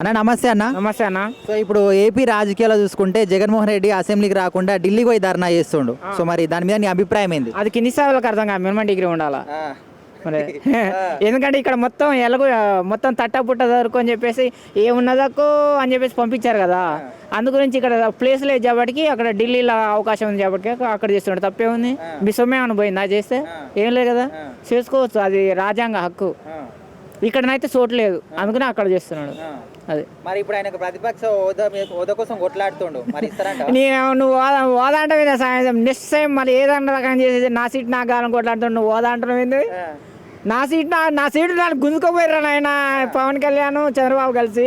అన్న నమస్తే అన్న. నమస్తే అన్న. సో ఇప్పుడు ఏపీ రాజకీయాలు చూసుకుంటే జగన్మోహన్ రెడ్డి అసెంబ్లీకి రాకుండా ఢిల్లీకి పోయి ధర్నా చేస్తుండు. సో మరి దాని మీద నీ అభిప్రాయం ఏంది? అది కింది స్థాయిలకు అర్థం కాదు. మినిమం డిగ్రీ ఉండాలా? మరి ఎందుకంటే ఇక్కడ మొత్తం ఎలాగో మొత్తం తట్టపుట్ట దొరకు అని చెప్పేసి ఏమున్నదక్కో అని చెప్పేసి పంపించారు కదా. అందు గురించి ఇక్కడ ప్లేస్ లేదు కాబట్టి అక్కడ ఢిల్లీలో అవకాశం ఉంది కాబట్టి అక్కడ చేస్తున్నాడు తప్పే ఉంది మీ సొమ్మే అనుభవింది అది చేస్తే ఏం లేదు కదా? చేసుకోవచ్చు. అది రాజ్యాంగ హక్కు. ఇక్కడనైతే చోటు లేదు. అందుకని అక్కడ చేస్తున్నాడు. అది. మరి ఇప్పుడు ఆయనకు ప్రతిపక్ష హోదా హోదా కోసం కొట్లాడుతుండు. మరి ఇస్తారంట? నీ నువ్వు ఓదా ఓదా అంటే మీద సాయం నెక్స్ట్ టైం మళ్ళీ ఏదన్నా రకం చేసేది నా సీట్ నాకు కావాలని కొట్లాడుతాడు నువ్వు ఓదా అంటున్నావు ఏంది? నా సీట్ నా నా సీటు నాకు గుంజుకోపోయారు నాయన పవన్ కళ్యాణ్ చంద్రబాబు కలిసి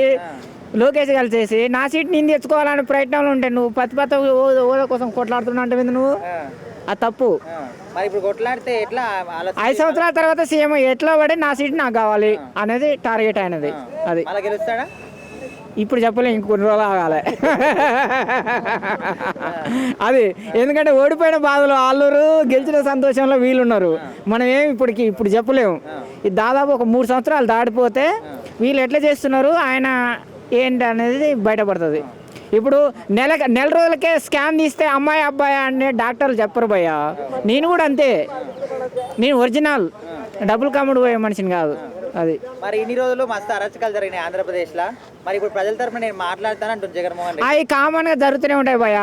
లోకేష్ కలిసేసి నా సీట్ నేను తెచ్చుకోవాలనే ప్రయత్నంలో ఉంటే నువ్వు పత్తి పత్త ఓదా కోసం కొట్లాడుతున్నా అంటే నువ్వు? అది తప్పు. మరి ఇప్పుడు కొట్లాడితే ఎట్లా ఐదు సంవత్సరాల తర్వాత సీఎం ఎట్లా పడి నా సీట్ నాకు కావాలి అనేది టార్గెట్ అయినది అది. అలా గెలుస్తాడా? ఇప్పుడు చెప్పలేం ఇంకొన్ని రోజులు ఆగాలి. అది ఎందుకంటే ఓడిపోయిన బాధలు ఆళ్ళూరు గెలిచిన సంతోషంలో వీళ్ళున్నారు. మనం ఏమి ఇప్పటికి ఇప్పుడు చెప్పలేము ఇది దాదాపు ఒక మూడు సంవత్సరాలు దాటిపోతే వీళ్ళు ఎట్లా చేస్తున్నారు? ఆయన ఏంటి అనేది బయటపడుతుంది. ఇప్పుడు నెల నెల రోజులకే స్కాన్ తీస్తే అమ్మాయి అబ్బాయి అనే డాక్టర్లు చెప్పరు భయ్య. నేను కూడా అంతే. నేను ఒరిజినల్. డబుల్ కమ్ముడు పోయే మనిషిని కాదు. అది. మరి ఇన్ని రోజులు మస్తు అరచకాలు జరిగినాయి ఆంధ్రప్రదేశ్లో మరి ఇప్పుడు ప్రజల తరఫున నేను మాట్లాడతాను అంటుంది జగన్మోహన్ రెడ్డి. అవి కామన్గా జరుగుతూనే ఉంటాయి భయ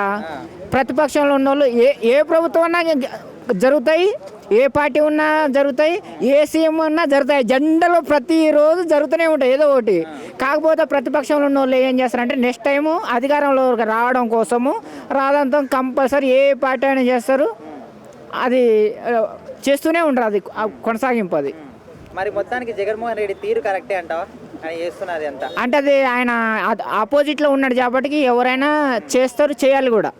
ప్రతిపక్షంలో ఉన్న వాళ్ళు ఏ ఏ ప్రభుత్వం ఉన్నా జ- జరుగుతాయి ఏ పార్టీ ఉన్నా జరుగుతాయి ఏ సీఎం ఉన్నా జరుగుతాయి. జెండలో ప్రతిరోజు జరుగుతూనే ఉంటాయి ఏదో ఒకటి. కాకపోతే ప్రతిపక్షంలో ఉన్న వాళ్ళు ఏం చేస్తారంటే నెక్స్ట్ టైము అధికారంలోకి రావడం కోసము రాదంతం కంపల్సరీ ఏ పార్టీ అయినా చేస్తారు. అది చేస్తూనే ఉంటారు అది కొనసాగింపు అది. మరి మొత్తానికి జగన్మోహన్ రెడ్డి తీరు కరెక్టే అంటావా? చేస్తున్నది అంతా. అంటే అది ఆయన ఆపోజిట్లో ఉన్నాడు కాబట్టి ఎవరైనా చేస్తారు చేయాలి కూడా.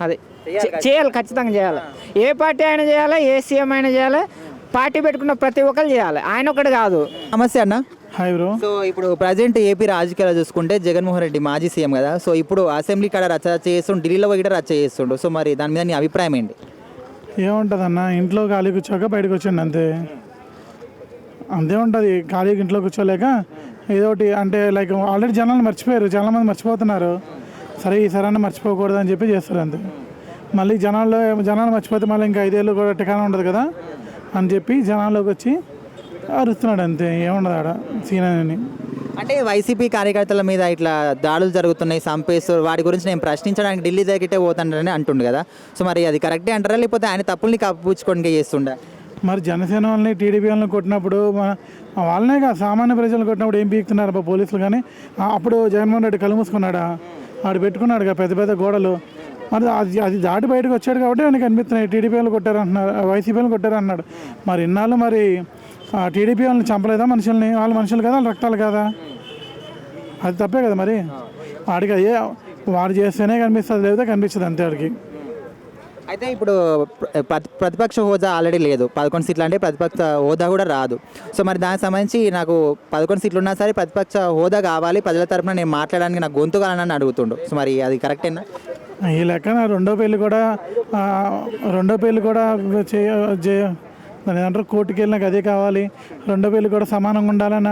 అది. చే- చేయాలి ఖచ్చితంగా చేయాలి. ఏ పార్టీ అయినా చేయాలి ఏ సీఎం అయినా చేయాలి పార్టీ పెట్టుకున్న ప్రతి ఒక్కరు చేయాలి. ఆయన ఒకటి కాదు. నమస్తే అన్న. Hi bro. సో ఇప్పుడు ప్రజెంట్ ఏపీ రాజకీయాలు చూసుకుంటే జగన్మోహన్ రెడ్డి మాజీ సీఎం కదా. సో ఇప్పుడు అసెంబ్లీ కాడ రచ్చ రచ్చ చేస్తుండు ఢిల్లీలో పోయి కూడా రచ్చ చేస్తుండు. సో మరి దాని మీద నీ అభిప్రాయం ఏంటి? ఏముంటుంది అన్న ఇంట్లో ఖాళీ కూర్చోక బయటకు వచ్చిండు అంతే. అంతే ఉంటుంది. ఖాళీగా ఇంట్లో కూర్చోలేక ఏదో ఒకటి అంటే లైక్ ఆల్రెడీ జనాలు మర్చిపోయారు. చాలా మంది మర్చిపోతున్నారు. సరే ఈసారి అన్న మర్చిపోకూడదు అని చెప్పి చేస్తారు అంతే. మళ్ళీ జనాల్లో జనాలు మర్చిపోతే మళ్ళీ ఇంకా ఐదేళ్ళు కూడా టికానా ఉండదు కదా అని చెప్పి జనాల్లోకి వచ్చి అరుస్తున్నాడు అంతే. ఏముండదు ఆడ సీన్ అని అంటే వైసీపీ కార్యకర్తల మీద ఇట్లా దాడులు జరుగుతున్నాయి సంపేస్తారు వాటి గురించి నేను ప్రశ్నించడానికి ఢిల్లీ దగ్గరే పోతానని అంటుండు కదా. సో మరి అది కరెక్టే అంటారా? లేకపోతే ఆయన తప్పుల్ని కప్పుపుచ్చుకోవడానికి చేస్తుండే? మరి జనసేన వాళ్ళని టీడీపీ వాళ్ళని కొట్టినప్పుడు వాళ్ళనే కాదు సామాన్య ప్రజలు కొట్టినప్పుడు ఏం పీకుతున్నారు అబ్బా పోలీసులు కానీ? అప్పుడు జగన్మోహన్ రెడ్డి కళ్ళు మూసుకున్నాడా? ఆడు పెట్టుకున్నాడు కదా పెద్ద పెద్ద గోడలు. మరి అది అది దాటి బయటకు వచ్చాడు కాబట్టి ఆయనకు అనిపిస్తున్నాయి. టీడీపీ వాళ్ళు కొట్టారంటున్నారు వైసీపీ వాళ్ళు కొట్టారు అన్నాడు మరి ఇన్నాళ్ళు మరి ఆ టీడీపీ వాళ్ళని చంపలేదా మనుషుల్ని? వాళ్ళ మనుషులు కదా వాళ్ళ రక్తాలు కదా? అది తప్పే కదా మరి? వాడికి అయ్యే వాడు చేస్తేనే కనిపిస్తుంది లేదా కనిపించదు అంతే వాడికి అయితే ఇప్పుడు ప్రతి- ప్రతిపక్ష హోదా ఆల్రెడీ లేదు. పదకొండు సీట్లు అంటే ప్రతిపక్ష హోదా కూడా రాదు. సో మరి దానికి సంబంధించి నాకు పదకొండు సీట్లు ఉన్నా సరే ప్రతిపక్ష హోదా కావాలి. ప్రజల తరపున నేను మాట్లాడడానికి నాకు గొంతు కావాలని అడుగుతుండు. సో మరి అది కరెక్టేనా? ఈ లెక్కన రెండో పెళ్ళి కూడా రెండో పెళ్ళి కూడా చేయ దాని అంటారు కోర్టుకి వెళ్ళినాక అదే కావాలి. రెండో పెళ్ళి కూడా సమానంగా ఉండాలని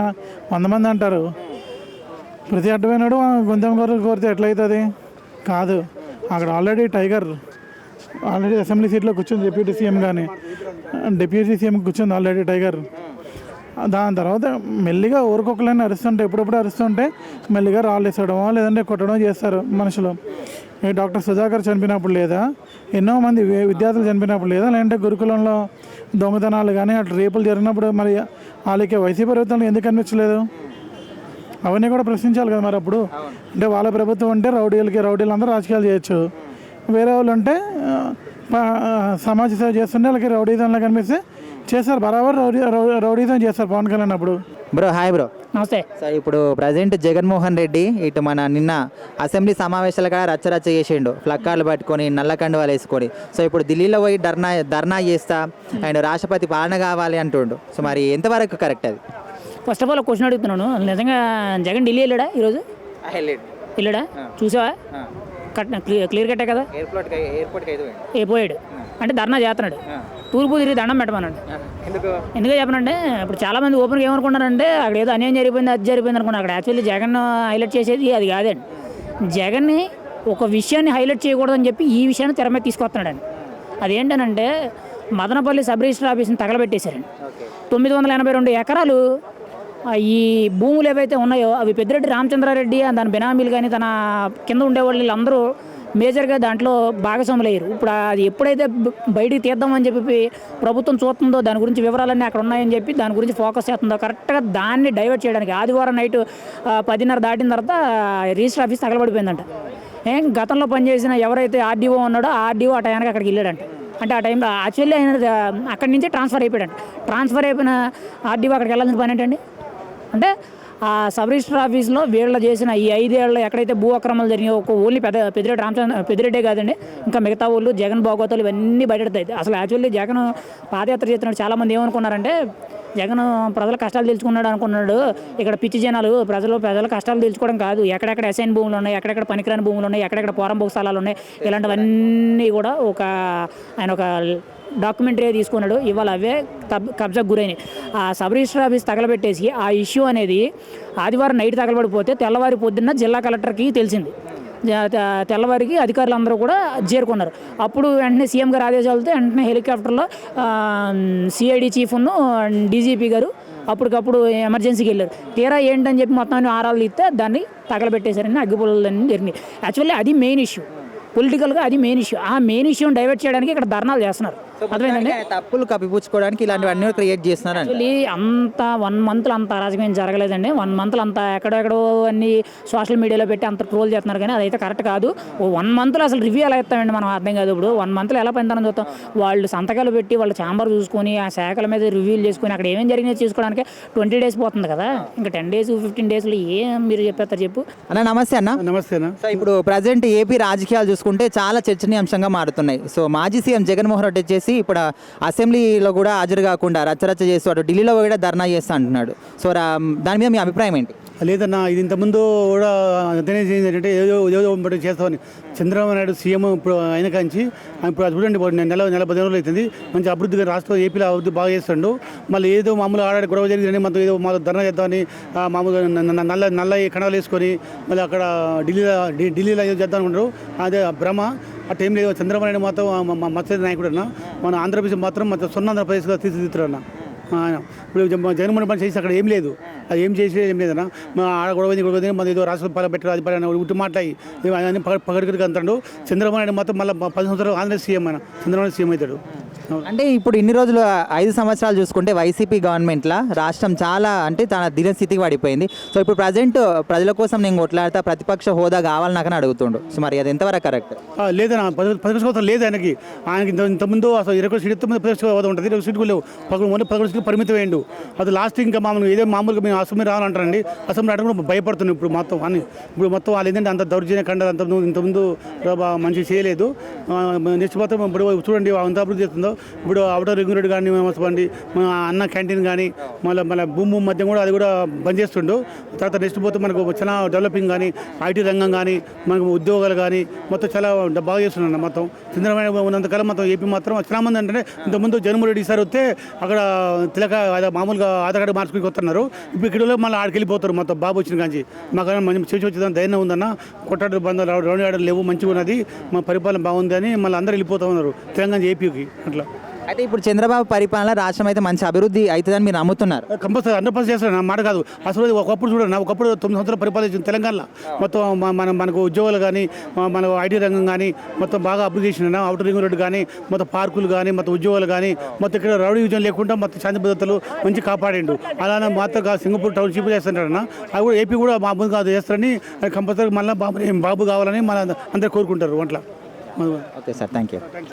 వంద మంది అంటారు. ప్రతి అడ్డమైనడు గొంతం కోరితే ఎట్లయితుంది? కాదు. అక్కడ ఆల్రెడీ టైగర్ ఆల్రెడీ అసెంబ్లీ సీట్లో కూర్చుంది డిప్యూటీ సీఎం కానీ డిప్యూటీ సీఎం కూర్చుంది ఆల్రెడీ టైగర్. దాని తర్వాత మెల్లిగా ఊరికొకలని అరుస్తుంటే ఎప్పుడప్పుడు అరుస్తుంటే మెల్లిగా రాళ్ళు లేదంటే కొట్టడం చేస్తారు మనుషులు. డాక్టర్ సుధాకర్ చనిపోయినప్పుడు లేదా ఎన్నో మంది విద్యార్థులు చనిపోయినప్పుడు లేదా లేదంటే గురుకులంలో దొంగతనాలు కానీ అటు రేపులు జరిగినప్పుడు మరి వాళ్ళకి వైసీపీ ప్రభుత్వం ఎందుకు కనిపించలేదు? అవన్నీ కూడా ప్రశ్నించాలి కదా మరి అప్పుడు. అంటే వాళ్ళ ప్రభుత్వం అంటే రౌడీలకి రౌడీలు అందరూ రాజకీయాలు చేయొచ్చు. వేరే వాళ్ళు ఉంటే సమాజ సేవ చేస్తుంటే వాళ్ళకి రౌడీజంలో కనిపిస్తే చేస్తారు. బరాబర్ రౌడీ రౌడీజం చేస్తారు పవన్ కళ్యాణ్ అప్పుడు. Bro hi bro. నమస్తే. సో ఇప్పుడు ప్రజెంట్ జగన్మోహన్ రెడ్డి ఇటు మన నిన్న అసెంబ్లీ సమావేశాలు కూడా రచ్చ రచ్చ చేసిండు. ప్లక్కార్లు పట్టుకొని నల్ల కండువాలు వేసుకొని. సో ఇప్పుడు ఢిల్లీలో పోయి ధర్నా ధర్నా చేస్తా అండ్ రాష్ట్రపతి పాలన కావాలి అంటుండు. సో మరి ఎంతవరకు కరెక్ట్ అది? ఫస్ట్ ఆఫ్ ఆల్ క్వశ్చన్ అడుగుతున్నాను. నిజంగా జగన్ ఢిల్లీ వెళ్ళాడా ఈరోజు? వెళ్ళాడా. చూసావా? క్లియర్ క్లియర్ కట్టే కదా? ఎయిర్పోర్ట్ ఎయిర్పోర్ట్కి అయితే ఏ పోయాడు? అంటే ధర్నా చేస్తున్నాడు. తూర్పు తిరిగి దండం పెట్టమన్నాడు. ఎందుకు? చెప్పనంటే ఇప్పుడు చాలా మంది ఓపెన్గా ఏమనుకుంటారంటే అక్కడ ఏదో అన్యాయం జరిగిపోయింది అది జరిగిపోయింది అనుకున్నారు. అక్కడ యాక్చువల్లీ జగన్ హైలైట్ చేసేది అది కాదండి. జగన్ని ఒక విషయాన్ని హైలైట్ చేయకూడదని చెప్పి ఈ విషయాన్ని తెర మీద తీసుకొస్తున్నాడండి అదేంటనంటే మదనపల్లి సబ్ రిజిస్టర్ ఆఫీస్ని తగలబెట్టేశారండి. తొమ్మిది వందల ఎనభై రెండు ఎకరాలు ఈ భూములు ఏవైతే ఉన్నాయో అవి పెద్దిరెడ్డి రామచంద్రారెడ్డి దాని బినామీలు కానీ తన కింద ఉండేవాళ్ళు వీళ్ళందరూ మేజర్గా దాంట్లో భాగస్వాములయ్యారు. ఇప్పుడు అది ఎప్పుడైతే బయటికి తీద్దామని చెప్పి ప్రభుత్వం చూస్తుందో దాని గురించి వివరాలన్నీ అక్కడ ఉన్నాయని చెప్పి దాని గురించి ఫోకస్ చేస్తుందో కరెక్ట్గా దాన్ని డైవర్ట్ చేయడానికి ఆదివారం నైట్ పదిన్నర దాటిన తర్వాత రిజిస్టర్ ఆఫీస్ తగలబడిపోయిందంట. ఏం గతంలో పనిచేసిన ఎవరైతే ఆర్డీఓ ఉన్నాడో ఆర్డీఓ ఆ టైంకి అక్కడికి వెళ్ళాడంట. అంటే ఆ టైంలో యాక్చువల్లీ ఆయన అక్కడి నుంచి ట్రాన్స్ఫర్ అయిపోయాడంట. ట్రాన్స్ఫర్ అయిపోయిన ఆర్డీఓ అక్కడికి వెళ్ళాల్సిన పని ఏంటండి? అంటే ఆ సబ్ రిజిస్టర్ ఆఫీస్లో వీళ్ళు చేసిన ఈ ఐదేళ్ళు ఎక్కడైతే భూ అక్రమాలు జరిగాయో ఒక ఓన్లీ పెద్ద పెద్దిరెడ్డి రామచంద్ర పెద్దిరెడ్డే కాదండి ఇంకా మిగతా ఊళ్ళు జగన్ బాగోతాలు ఇవన్నీ బయటెడతాయి అసలు యాక్చువల్లీ జగన్ పాదయాత్ర చేస్తున్నాడు చాలామంది ఏమనుకున్నారంటే జగన్ ప్రజల కష్టాలు తెలుసుకున్నాడు అనుకున్నాడు. ఇక్కడ పిచ్చి జనాలు ప్రజలు ప్రజల కష్టాలు తెలుసుకోవడం కాదు. ఎక్కడెక్కడ అసైన్ భూములు ఉన్నాయి ఎక్కడెక్కడ పనికిరాని భూములు ఉన్నాయి ఎక్కడెక్కడ పోరంబోకు స్థలాలు ఉన్నాయి ఇలాంటివన్నీ కూడా ఒక ఆయన ఒక డాక్యుమెంటరీ తీసుకున్నాడు. ఇవాళ అవే కబ్ కబ్జాకు గురైనాయి. ఆ సబ్ రిజిస్టర్ ఆఫీస్ తగలబెట్టేసి ఆ ఇష్యూ అనేది ఆదివారం నైట్ తగలబడిపోతే తెల్లవారి పొద్దున్న జిల్లా కలెక్టర్కి తెలిసింది. తెల్లవారికి అధికారులు అందరూ కూడా చేరుకున్నారు. అప్పుడు వెంటనే సీఎం గారు ఆదేశాలతో వెంటనే హెలికాప్టర్లో సిఐడి చీఫ్ను డీజీపీ గారు అప్పటికప్పుడు ఎమర్జెన్సీకి వెళ్ళారు. తీరా ఏంటని చెప్పి మొత్తం ఆరాలు ఇస్తే దాన్ని తగలబెట్టేశారని అగ్గిపుల్లన్నీ జరిగినాయి. యాక్చువల్లీ అది మెయిన్ ఇష్యూ. పొలిటికల్గా అది మెయిన్ ఇష్యూ. ఆ మెయిన్ ఇష్యూని డైవర్ట్ చేయడానికి ఇక్కడ ధర్నాలు చేస్తున్నారు. అర్థమైందండి? తప్పులు కప్పిపుచ్చుకోవడానికి ఇలాంటివన్నీ క్రియేట్ చేస్తున్నారండి యాక్చువల్లీ అంత వన్ మంత్లో అంత అరాజకం జరగలేదండి. వన్ మంత్లో అంత ఎక్కడెక్కడో అన్ని సోషల్ మీడియాలో పెట్టి అంత ట్రోల్ చేస్తున్నారు కానీ అదైతే కరెక్ట్ కాదు. ఓ వన్ మంత్లో అసలు రివ్యూ ఎలా ఇస్తామండి మనం అర్థం కాదు ఇప్పుడు. వన్ మంత్లో ఎలా పనితనం చూస్తాం? వాళ్ళు సంతకాలు పెట్టి వాళ్ళ ఛాంబర్ చూసుకొని ఆ శాఖల మీద రివ్యూలు చేసుకొని అక్కడ ఏమేం జరిగినాయి చూసుకోవడానికి ట్వంటీ డేస్ పోతుంది కదా. ఇంకా టెన్ డేస్ ఫిఫ్టీన్ డేస్లో ఏం మీరు చెప్పేస్తారు చెప్పు. అన్న నమస్తే అన్న. నమస్తేనా సో ఇప్పుడు ప్రజెంట్ ఏపీ రాజకీయాలు చూసుకుంటే చాలా చర్చనీయాంశంగా మారుతున్నాయి. సో మాజీ సీఎం జగన్మోహన్ రెడ్డి చేసి ఇప్పుడు అసెంబ్లీలో కూడా హాజరు కాకుండా రచ్చరచ్చ చేస్తూ అటు ఢిల్లీలో కూడా ధర్నా చేస్తా అంటున్నాడు. సో దాని మీద మీ అభిప్రాయం ఏంటి? లేదన్నా ఇది ఇంతకుముందు కూడా అతనే ఏంటంటే ఏదో ఏదో ఒకటి చేస్తామని. చంద్రబాబు నాయుడు సీఎం ఇప్పుడు ఆయన కాంచి ఆయన ఇప్పుడు అది చూడండి నెల నెల పది రోజులు అవుతుంది. మంచి అభివృద్ధిగా రాష్ట్రం ఏపీలో అభివృద్ధి బాగా చేస్తుండు. మళ్ళీ ఏదో మామూలు ఆడాడి గొడవ జరిగిందని మనం ఏదో మామూలు ధర్నా చేద్దామని ఆ, మామూలుగా నల్ల నల్ల కణాలు వేసుకొని మళ్ళీ అక్కడ ఢిల్లీలో ఢిల్లీలో ఏదో చేద్దాం అనుకుంటారు అదే భ్రమ. ఆ టైం లేదు చంద్రబాబు నాయుడు మాత్రం మత్స్య నాయకుడు అన్న. మన ఆంధ్రప్రదేశ్ మాత్రం మొత్తం సున్నా ఆంధ్రప్రదేశ్గా తీర్చిదిద్దుతారు అన్న. ఇప్పుడు జగ- జగన్మోహన్ పని చేసి అక్కడ ఏం లేదు. అది ఏం చేసి ఏం లేదన్న. మా ఆడ గొడవ గొడవ మన ఏదో రాష్ట్రం పాల పెట్టారు అది పని ఉట్టి మాట్లాడి ఆయన పగడికి అంటాడు. చంద్రబాబు నాయుడు మాత్రం మళ్ళీ పది సంవత్సరాలు ఆంధ్ర సీఎం ఆయన. చంద్రబాబు నాయుడు సీఎం అవుతాడు. అంటే ఇప్పుడు ఇన్ని రోజులు ఐదు సంవత్సరాలు చూసుకుంటే వైసీపీ గవర్నమెంట్లో రాష్ట్రం చాలా అంటే తన దినస్థితికి పడిపోయింది సో ఇప్పుడు ప్రజెంట్ ప్రజల కోసం నేను కొట్లాడతా ప్రతిపక్ష హోదా కావాలి నాకు అని అడుగుతుండు. సో మరి అది ఎంతవరకు కరెక్ట్? లేదన్నా ప్రతిపక్ష పది లేదు ఆయనకి. ఆయనకి ఇంతకుముందు అసలు ఇరవై సీట్ తొమ్మిది ప్రతిపక్ష హోదా ఉంటుంది. ఇరవై సీట్లు లేవు. పదకొండు మొన్న పదకొండు సీట్లు పరిమితం అయ్యిండు అది లాస్ట్ ఇంకా మామూలు ఏదో మామూలుగా మేము అసెంబ్లీ రావాలంటారండి. అసెంబ్లీ రావడం కూడా భయపడుతున్నాం ఇప్పుడు మొత్తం అని ఇప్పుడు మొత్తం వాళ్ళు ఏంటంటే అంత దౌర్జన్య కండాలు అంత ఇంతకుముందు మంచి మంచిగా చేయలేదు నెక్స్ట్ మొత్తం ఇప్పుడు చూడండి అంత అభివృద్ధి చేస్తుందో. ఇప్పుడు అవుటర్ రింగ్ రోడ్ కానీ చెప్పండి మన అన్న క్యాంటీన్ కానీ మళ్ళీ మళ్ళీ భూమి మధ్య కూడా అది కూడా బంద్ చేస్తుండు. తర్వాత నెక్స్ట్ పోతే మనకు చాలా డెవలపింగ్ కానీ ఐటీ రంగం కానీ మనకు ఉద్యోగాలు కానీ మొత్తం చాలా బాగా చేస్తున్నాడు మొత్తం. చంద్రబాబు ఉన్నంతకాలం మొత్తం ఏపీ మాత్రం చాలా మంది అంటే ఇంతకుముందు జగన్మోహన్ రెడ్డి సార్ వస్తే అక్కడ తిలక మామూలుగా ఆధార్ కార్డు మార్చుకుని వస్తున్నారు ఇప్పుడు ఇక్కడ మళ్ళీ ఆడికి వెళ్ళిపోతారు మొత్తం బాబు వచ్చిన కాంచి. మాకు మంచి చేసి వచ్చేదాన్ని ధైర్యం ఉందన్న కొట్టాడు బంధాలు రౌండ్ ఆడలు లేవు మంచిగా ఉన్నది మా పరిపాలన బాగుంది అని మళ్ళీ అందరూ వెళ్ళిపోతూ ఉన్నారు తెలంగాణ ఏపీకి అట్లా. అయితే ఇప్పుడు చంద్రబాబు పరిపాలన రాష్ట్రం అయితే మంచి అభివృద్ధి అవుతుందని మీరు నమ్ముతున్నారు. కంపల్సరీ హండ్రెడ్ పర్సెంట్ చేస్తాను నా మాట కాదు. అసలు ఒకప్పుడు చూడండి ఒకప్పుడు తొమ్మిది సంవత్సరాలు పరిపాలించిన తెలంగాణలో. మొత్తం మన మనకు ఉద్యోగాలు కానీ మన ఐటీ రంగం కానీ మొత్తం బాగా అభివృద్ధి చేసిన అవుటర్ రింగ్ రోడ్డు కానీ మొత్తం పార్కులు కానీ మొత్తం ఉద్యోగాలు కానీ మొత్తం ఇక్కడ రౌడీ విజయం లేకుండా మొత్తం శాంతి భద్రతలు మంచి కాపాడిండు. అలానే మాత్రం కాదు సింగపూర్ టౌన్షిప్ చేస్తుంటారన్న అది కూడా ఏపీ కూడా మా ముందు కాదు చేస్తారని కంపల్సరీ మళ్ళీ బాబు బాబు కావాలని మన అందరూ కోరుకుంటారు అట్లా ఓకే సార్ థ్యాంక్ యూ